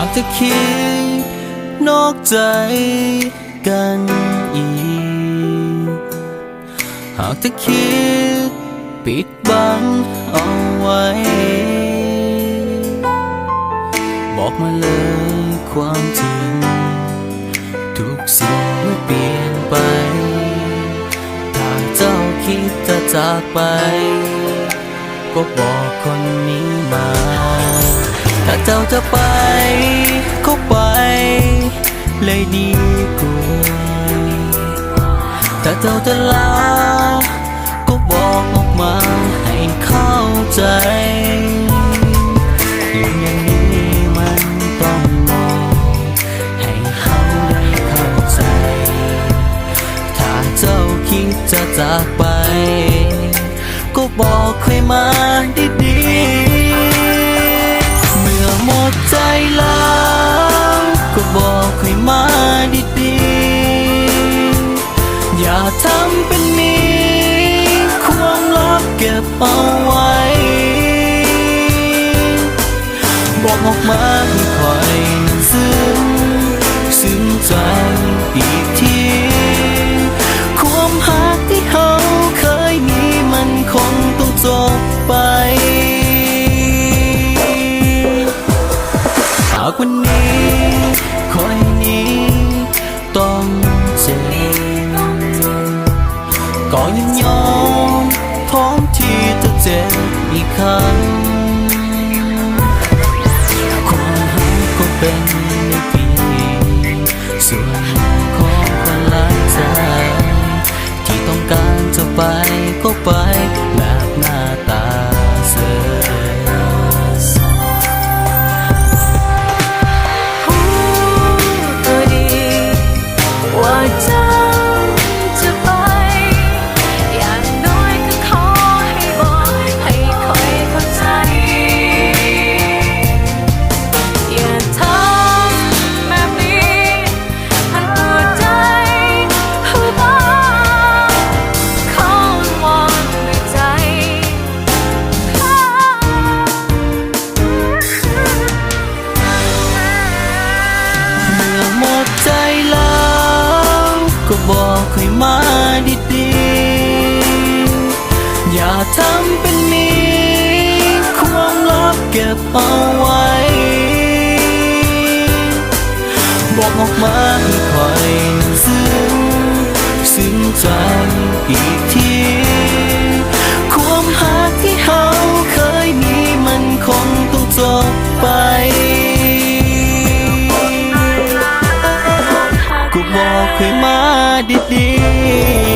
ากจะคิดนอกใจกันอีก หากจะคิดปิดบังเอาไว้ บอกมาเลยความจริง ทุกสิ่งเมื่อเปลี่ยนไป ถ้าเจ้าคิดจะจากไป ก็บอกคนนี้มา ถ้าเจ้าจะไปก็ไป เลยดีกว่าถ้าเจ้าจะลา ก็บอกออกมาให้เข้าใจเรื่องอย่างนี้มันต้องมองให้เขาได้เข้าใจ ถ้าเจ้าคิดจะจากไป ก็บอกค่อยมา ทำเป็นมีความลับเก็บเอาไว้ บอกออกมาให้คอยนั้นซึ้งซึ้งใจอีกทีความหักที่เขาเคยมีมันคงต้องจบไป หากวันนี้ ยอมพร้อมที่จะเจ็บอีกครั้งความหักก็เป็นในเพีส่วน มาดีๆ อย่าทำเป็นมีความลับเก็บเอาไว้ บอกออกมาให้คอยซึ้งซึ้งใจอีก มาดี